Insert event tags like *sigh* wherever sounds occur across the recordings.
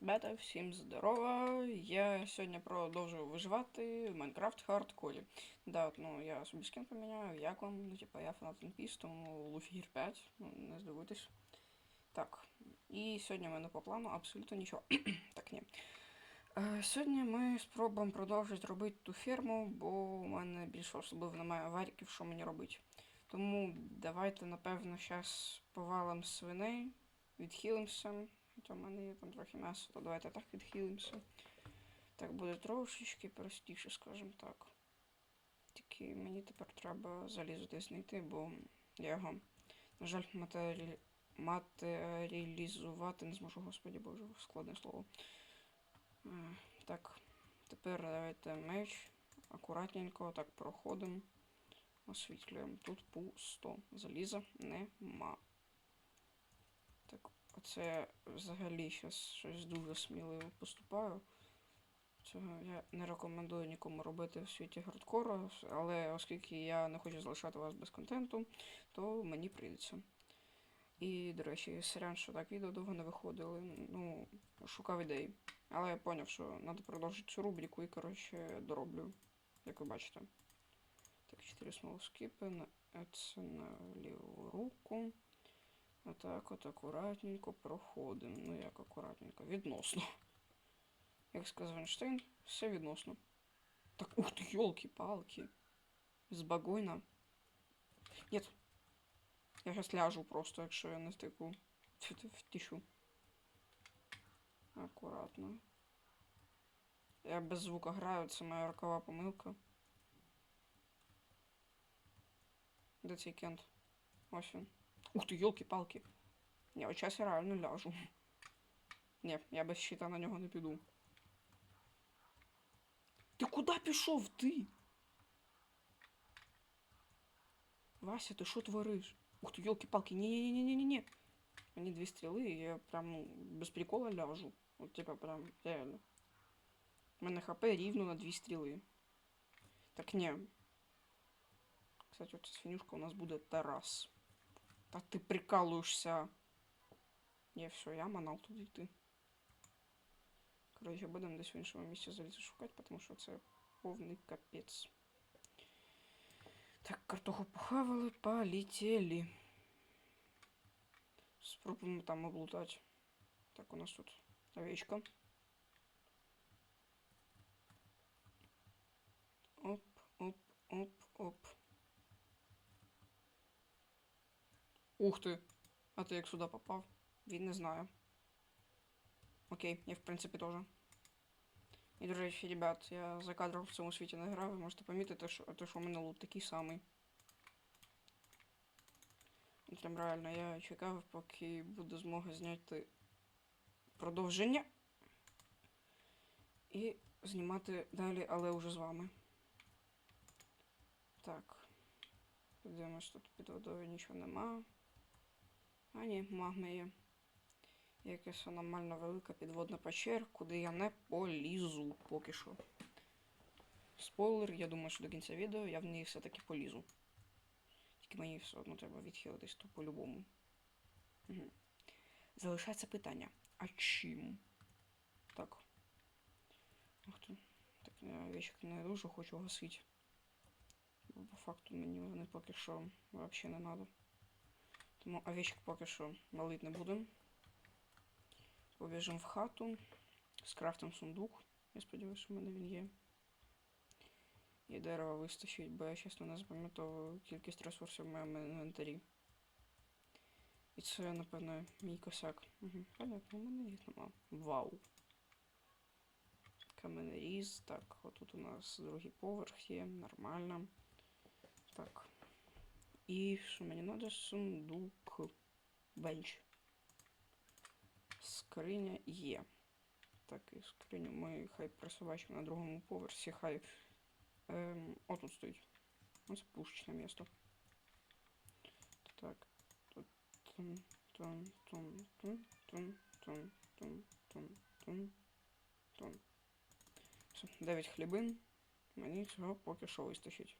Ребята, всім здорово! Я сьогодні продовжую виживати в Майнкрафт хардкорі. Да, от, ну я собі скін поміняю, як вам, ну типа я фанат One тому Luffy Gear 5, ну не здивуйтесь. Так, і сьогодні в мене по плану абсолютно нічого. *clears throat* так, ні. Е, сьогодні ми спробуємо продовжити робити ту ферму, бо у мене більше особливо немає варіків, що мені робити. Тому давайте, напевно, зараз повалимо свиней, відхилимося. Хоча в мене є там трохи м'яса, то давайте так відхилимося. Так буде трошечки простіше, скажімо так. Тільки мені тепер треба залізо десь знайти, бо я його, на жаль, матері... матеріалізувати не зможу, господі боже, складне слово. Е, Так, тепер давайте меч. Акуратненько так проходимо. Освітлюємо. Тут пусто. Заліза нема. Оце взагалі зараз щось дуже сміливо поступаю. Цього я не рекомендую нікому робити в світі гардкору, але оскільки я не хочу залишати вас без контенту, то мені прийдеться. І, до речі, сорян, що так відео довго не виходили. Ну, шукав ідей. Але я зрозумів, що треба продовжити цю рубрику і, коротше, дороблю, як ви бачите. Так, 4 смолоскипи, на це на ліву руку. Отак от акуратненько проходимо. Ну як акуратненько, відносно. Як сказав Ейнштейн, все відносно. Так, ух ти, йолки-палки. Збагойно. Нет. Я зараз ляжу просто, якщо я не стику втішу. Акуратно. Я без звука граю, це моя рокова помилка. Де цей кент? Ось він. Ух ти, йолки-палки. Ні, от час я реально ляжу. Ні, я без щита на нього не піду. Ти куди пішов ти? Вася, ти що твориш? Ух ти, йолки-палки, ні-ні-ні-ні-ні-ні. Мені дві стріли, і я прям ну, без прикола ляжу. От типа прям реально. У мене хп рівно на дві стріли. Так ні. Кстати, от свинюшка у нас буде Тарас. Та ти прикалуєшся. Ні, все, я манав туди йти. Коротше, будемо десь в іншому місці залізти шукати, тому що це повний капець. Так, картоху похавали, полетели. Спробуємо там облутати. Так, у нас тут овечка. Оп, оп, оп, оп. Ух ти! А ти як сюди попав? Він не знає. Окей, я в принципі теж. І, до речі, ребят, я за кадром в цьому світі не грав, ви можете помітити, що, те, що у мене лут такий самий. От Прям реально, я чекав, поки буде змога зняти продовження. І знімати далі, але вже з вами. Так. Подивимось, тут під водою нічого нема. А ні, магма є. Якась аномально велика підводна печера, куди я не полізу поки що. Спойлер, я думаю, що до кінця відео я в неї все-таки полізу. Тільки мені все одно треба відхилитись то по-любому. Угу. Залишається питання. А чим? Так. Ух ти. Так, я вічок не дуже хочу гасити. Бо по факту мені вони поки що взагалі не треба. Тому овечок поки що валити не будемо. Побіжимо в хату. Скрафтимо сундук. Я сподіваюся, що в мене він є. І дерево вистачить, бо я чесно не запам'ятовую кількість ресурсів в моєму інвентарі. І це, напевно, мій косяк. Угу. Понятно, у мене їх нема. Вау. Каменеріз. Так, отут у нас другий поверх є, нормально. Так. І що мені треба? Сундук. Бенч. Скриня є. Так, і скриню ми хай присобачимо на другому поверсі, хай. Ем, отут стоїть. Ось пушечне місто. Так. Тут тун, тун, тун, тун, тун, тун, тун, тун, тун, тун. Все, 9 хлібин. Мені цього поки що вистачить.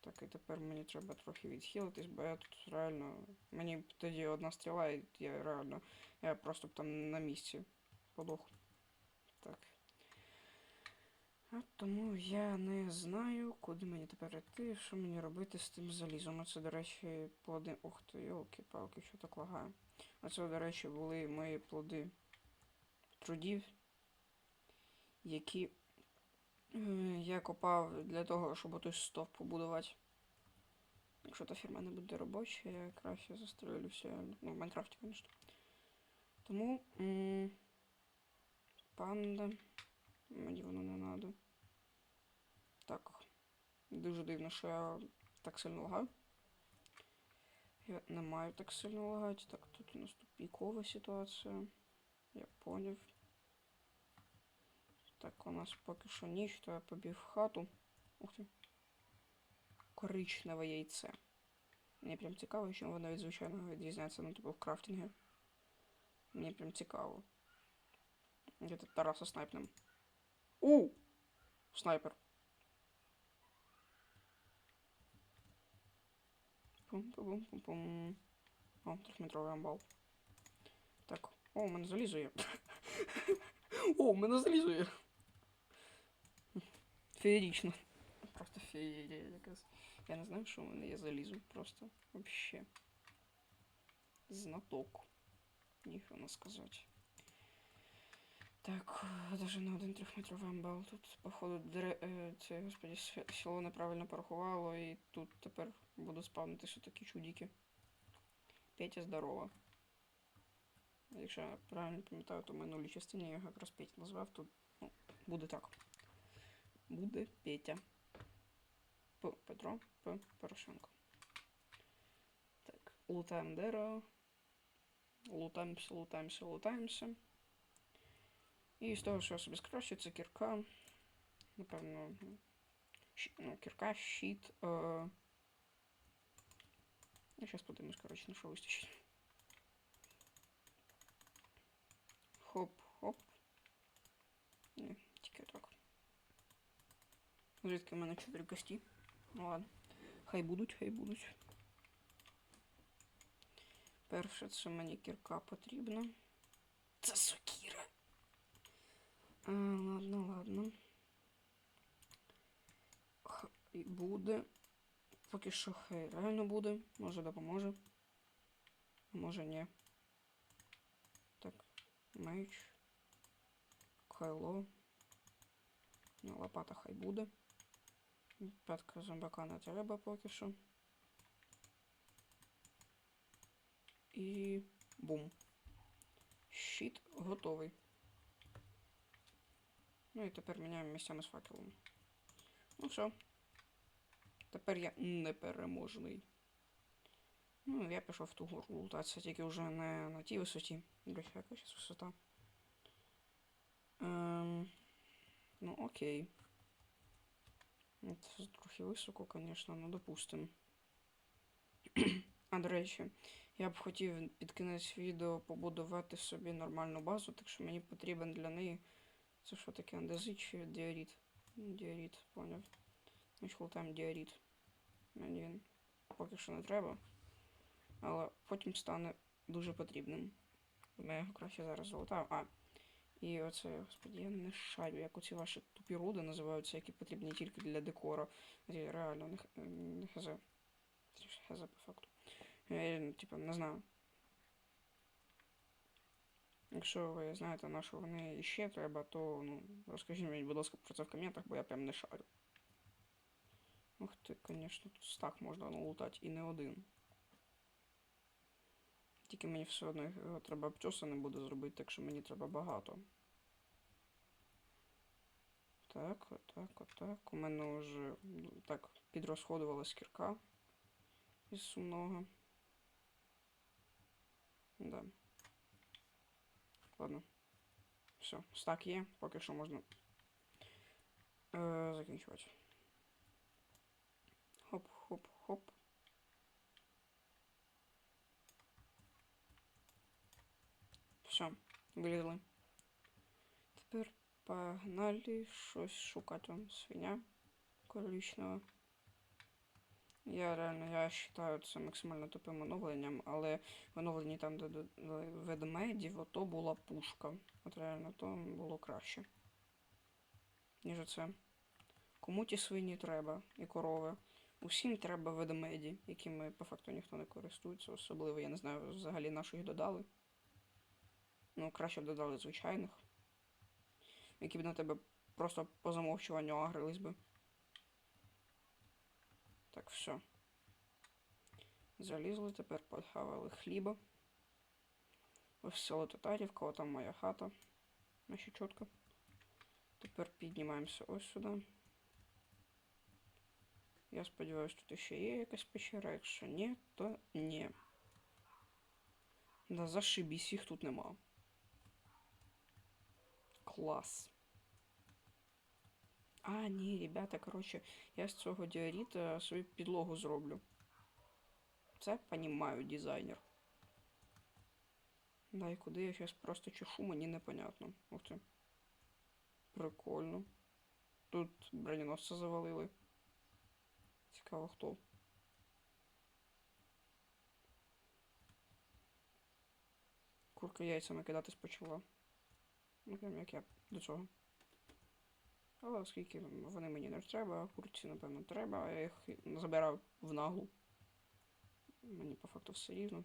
Так, і тепер мені треба трохи відхилитись, бо я тут реально. Мені тоді одна стріла, і я реально. Я просто б там на місці подох. Так. А тому я не знаю, куди мені тепер йти, що мені робити з тим залізом. Оце, до речі, плоди. Ух ти, йолки-палки, що так лагає. Оце, до речі, були мої плоди трудів, які я копав для того, щоб той стовп побудувати. Якщо та фірма не буде робоча, я краще застрелюся. Ну, в Майнкрафті, звісно. Тому. Панда. Мені воно не надо. Так. Дуже дивно, що я так сильно лагаю. Я не маю так сильно лагати. Так, тут у нас тупікова ситуація. Я поняв. Так, у нас поки що ніч, то я побіг в хату. Ух ти. Коричневе яйце. Мені прям цікаво, чим воно від звичайного відрізняється, ну, типу, в крафтингі. Мені прям цікаво. Где-то Тараса снайпнем. У! Снайпер. Пум-пум-пум-пум. О, трьохметровий амбал. Так. О, у мене залізо є. *laughs* О, у мене залізо є. Просто феєрія якась. Я не знаю, що у мене є залізо. Просто вообще. Знаток. Ніхто сказати. Так, даже на один трьохметровий амбал. Тут, походу, дере... е, це, господі, село неправильно порахувало, і тут тепер буду спавнитися такі чудики. Петя здорова. Якщо я правильно пам'ятаю, то в минулій частині я його якраз Петя назвав, тут ну, буде так. Буде Петя. П. Петро П. Порошенко. Так, лутаємо дерево. Лутаємося, лутаємося, лутаємося. І з того, що я собі скращу, це кірка. Напевно. щ- Ну, кірка, щит. Е... Я зараз подивимось, коротше, на що вистачить. Хоп-хоп. Звідки в мене чотири кості? Ну ладно. Хай будуть, хай будуть. Перше, це мені кірка потрібна. Це сокіра. А, ладно, ладно. Х- і буде. Поки що хай реально буде. Може допоможе. Може ні. Так, меч. Хайло. Ну, лопата хай буде. П'ятка зомбака не треба поки що. І бум. Щит готовий. Ну і тепер міняємо місцями з факелом. Ну все. Тепер я непереможний. Ну, я пішов в ту гору лутатися, тільки вже не на тій висоті. До яка зараз висота. Ем, ну, окей. Ну, Це трохи високо, звісно, ну допустим. а, до речі, я б хотів під кінець відео побудувати собі нормальну базу, так що мені потрібен для неї. Це що таке андезит чи діаріт? Діаріт, поняв. Значить, лутаємо діаріт. Мені він поки що не треба. Але потім стане дуже потрібним. Я його краще зараз залутаю. А. І оце, господі, я не шарю, як оці ваші тупі руди називаються, які потрібні тільки для декора. Ре- Реально, не, х- не хз. Хз по факту. Я, ну, типа, не знаю. Якщо ви знаєте, на що вони іще треба, то ну, розкажіть мені, будь ласка, про це в коментах, бо я прям не шарю. Ух ти, звісно, тут стак можна налутати і не один. Тільки мені все одно його треба обтесаний буде зробити, так що мені треба багато. Так, отак, отак. У мене вже ну, так підрозходувалась кірка із сумного. Да. Ладно. Все, стак є, поки що можна е, закінчувати. Хоп-хоп-хоп. Все, вилізли. Тепер погнали щось шукати. Свиня коричнева. Я реально я вважаю це максимально тупим оновленням, але в там, де ведмедів, ото була пушка. От реально то було краще. Ніж це. Кому ті свині треба і корови? Усім треба ведмеді, якими по факту ніхто не користується, особливо, я не знаю, взагалі на що їх додали. Ну, краще б додали звичайних. Які б на тебе просто по замовчуванню агрились би. Так, все. Залізли, тепер подхавали хліба. Ось село Татарівка, о, там моя хата. Наші чітко. Тепер піднімаємося ось сюди. Я сподіваюся, тут ще є якась печера. Якщо ні, то ні. Да зашибісь, їх тут нема. Клас. А, ні, ребята, коротше, я з цього діоріта свою підлогу зроблю. Це понімаю дизайнер. Да, і куди я зараз просто чешу, мені непонятно. Ух ти. Прикольно. Тут броненосця завалили. Цікаво хто. Курка яйцями кидатись почала. Прям як я до цього. Але оскільки вони мені не треба, курці, напевно, треба, я їх забирав в наглу. Мені по факту все рівно.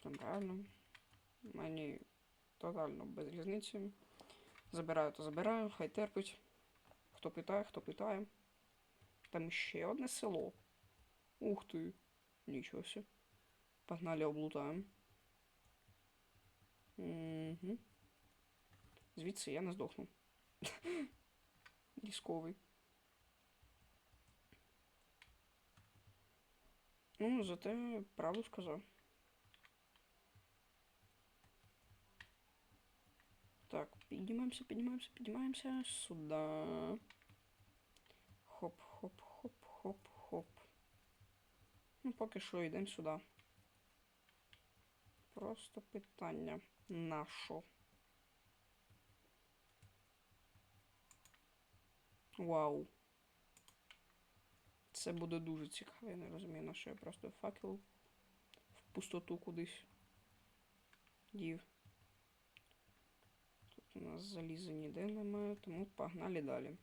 Прям реально. Мені тотально без різниці. Забираю, то забираю, хай терпить. Хто питає, хто питає. Там ще одне село. Ух ти. Нічого себе. Погнали облутаємо. Угу. Звідси я не здохну. Різковий. Ну, зате правду сказав. Так, піднімаємося, піднімаємося, піднімаємося сюди. Хоп, хоп, хоп, хоп, хоп. Ну, поки що йдемо сюди. Просто питання. На що? Вау. Це буде дуже цікаво, я не розумію, на що я просто факел в пустоту кудись дів. Тут у нас заліза ніде немає, тому погнали далі.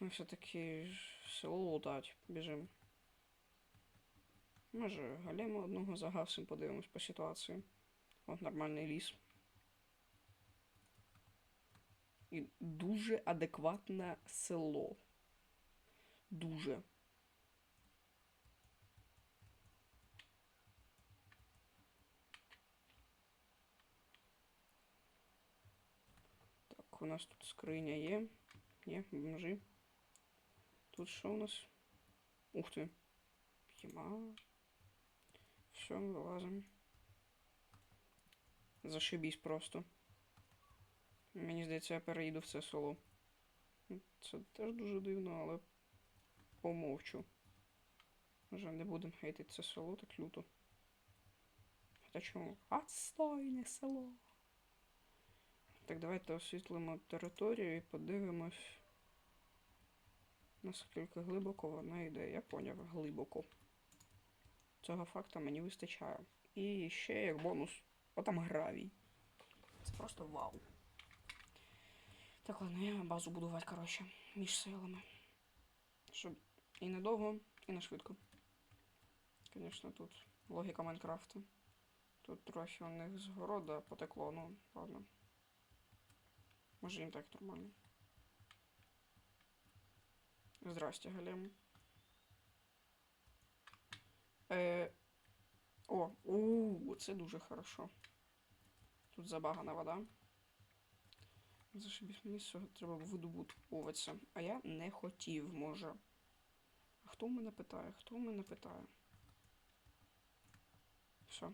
Ми все-таки село лутать, біжимо. Може, галємо одного загасим, подивимось по ситуації. От нормальний ліс. І дуже адекватне село. Дуже. Так, у нас тут скриня є. Є, бомжи. Тут що у нас? Ух ти. Єма. Все, вилазимо. Зашибісь просто. Мені здається, я переїду в це село. Це теж дуже дивно, але помовчу. Вже не будемо хейтити це село так люто. Хоча чому? Отстойне село. Так, давайте освітлимо територію і подивимось, наскільки глибоко вона йде. Я поняв, глибоко. Цього факту мені вистачає. І ще як бонус, отам гравій. Це просто вау. Так, ладно, я базу будувати, коротше, між селами. Щоб і недовго, і не швидко. Звісно, тут логіка Майнкрафту. Тут трохи у них з города потекло, ну, ладно. Може їм так нормально. Здрасте, Галем. Е... О, у, це дуже хорошо. Тут забагана вода. Зашибісь мені цього треба видобутуватися. А я не хотів, може. А хто мене питає? Хто мене питає? Все.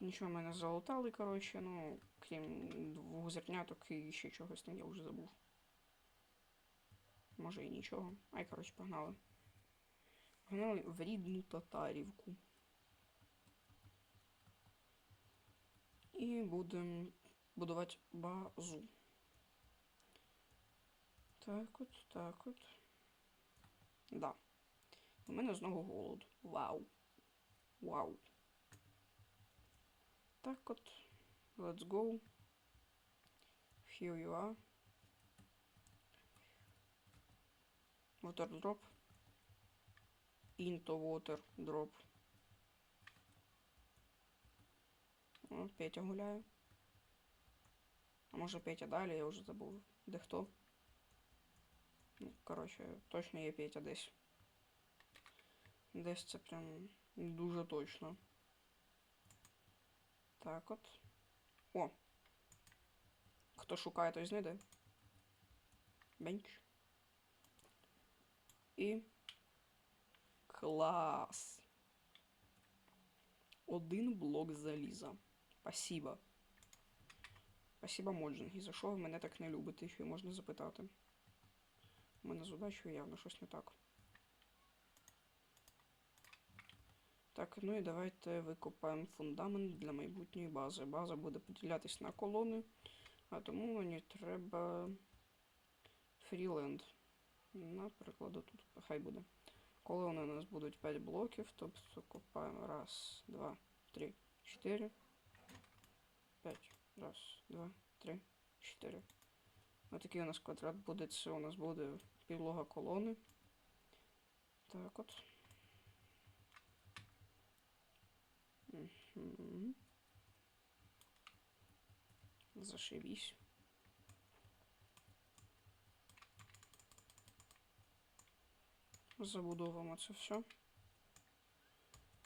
Нічого мене залутали, коротше, ну, крім двох зерняток і ще чогось там я вже забув. Може і нічого. Ай, коротше, погнали. Погнали в рідну татарівку. І будемо будувати базу. Так от, так от. Да. У мене знову голод. Вау. Вау. Так от. Let's go. Here you are. Water drop. Into water drop. О, Петя гуляє. А може Петя далі, я вже забув. Де хто? Ну, коротше, точно є Петя десь. Десь це прям дуже точно. Так от. О! Хто шукає, той знайде. Бенч. І. Клас. Один блок заліза. Спасибо. Спасибо, Моджинг. І за що ви мене так не любите, що можна запитати. У мене з удачею явно щось не так. Так, ну і давайте викопаємо фундамент для майбутньої бази. База буде поділятись на колони, а тому мені треба фріленд. Наприклад, тут хай буде. Колони у нас будуть 5 блоків, тобто копаємо раз, два, три, чотири. П'ять. Раз, два, три, чотири. Ось такий у нас квадрат буде. Це у нас буде підлога колони. Так от. Угу. Зашибись. Забудовуємо це все.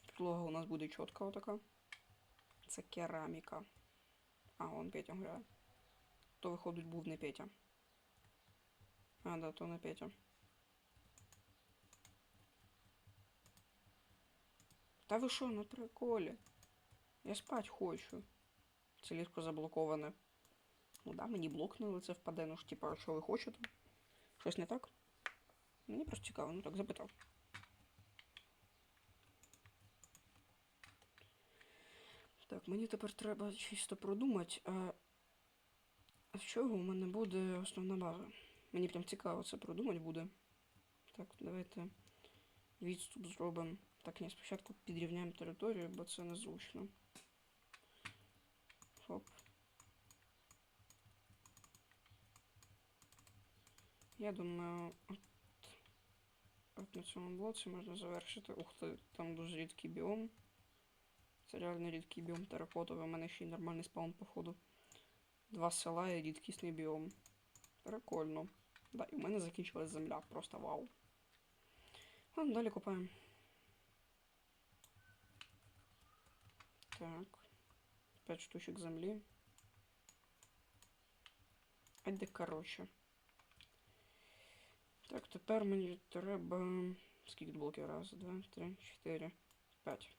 Підлога у нас буде чітка отака. Це кераміка. А, он Петя гуляє. То виходить був не Петя. А, да, то не Петя. Та ви що, на приколі? Я спать хочу. Це ліжко заблоковане. Ну да, мені блок на лице впаде, ну ж типа, що ви хочете? Щось не так? Мені просто цікаво, ну так запитав. Так, мені тепер треба чисто продумати, а з чого у мене буде основна база. Мені прям цікаво це продумати буде. Так, давайте відступ зробимо. Так, ні, спочатку підрівняємо територію, бо це незручно. Хоп. Я думаю, от, от на цьому блоці можна завершити. Ух ти, там дуже рідкий біом. Це реально рідкий біом теракотовий. У мене ще й нормальний спаун, походу. Два села і рідкісний біом. Прикольно. Да, і в мене закінчилась земля. Просто вау. Ладно, далі копаємо. Так. П'ять штучок землі. А де коротше. Так, тепер мені треба. Скільки блоків? Раз, два, три, чотири, п'ять.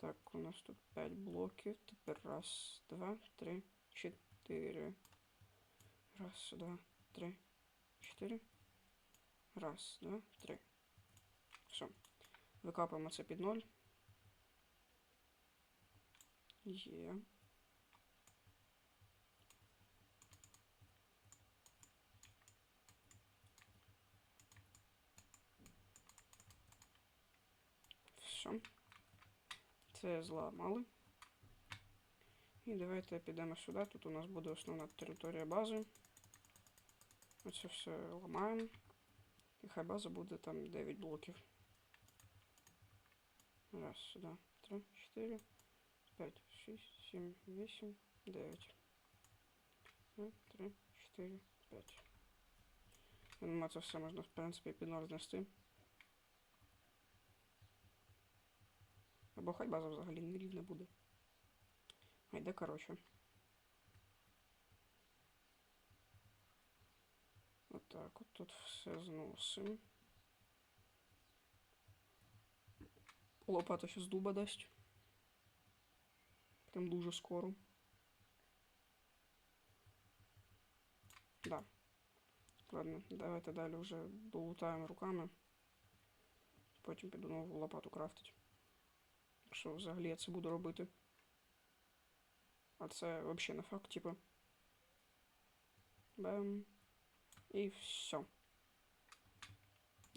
Так, у нас тут 5 блоків. Тепер раз, два, три, чотири. Раз, два, три, чотири. Раз, два, три. Все. Викапуємо це під ноль. Є. Все. Це зламали. І давайте підемо сюди. Тут у нас буде основна територія бази. Оце все ламаємо. І хай база буде там 9 блоків. Раз, два, три, чотири, п'ять, шість, сім, вісім, дев'ять. Два, три, чотири, п'ять. Я думаю, це все можна, в принципі, під знести. Або хай база взагалі не рівна буде. А йде коротше. Отак от тут все зносимо. Лопата ще з дуба дасть. Прям дуже скоро. Да. Ладно, давайте далі вже долутаємо руками. Потім піду нову лопату крафтить. Що взагалі я це буду робити? А це взагалі не факт, типу. Бем. І все.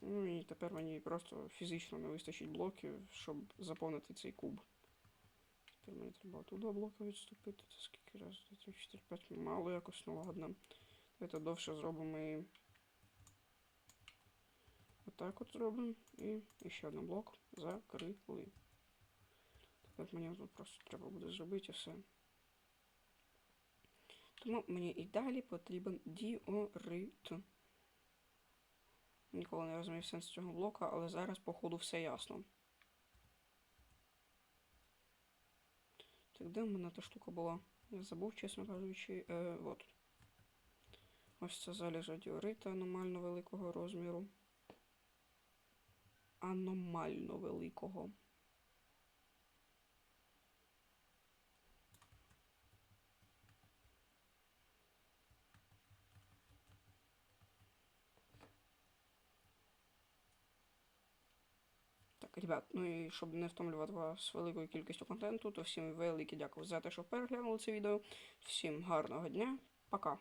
Ну і тепер мені просто фізично не вистачить блоків, щоб заповнити цей куб. Тепер мені треба туди блоки відступити. Це скільки раз, два, три, чотири, п'ять. Мало якось, ну ладно. Давайте довше зробимо і. Отак от зробимо. І ще один блок закрили. Тепер мені тут просто треба буде зробити все. Тому мені і далі потрібен діорит. Ніколи не розумів сенс цього блока, але зараз, походу, все ясно. Так, де в мене та штука була? Я забув, чесно кажучи. Е, от. Ось це залежа діорита аномально великого розміру. Аномально великого. Ребят, ну і щоб не втомлювати вас великою кількістю контенту, то всім велике дякую за те, що переглянули це відео. Всім гарного дня. Пока.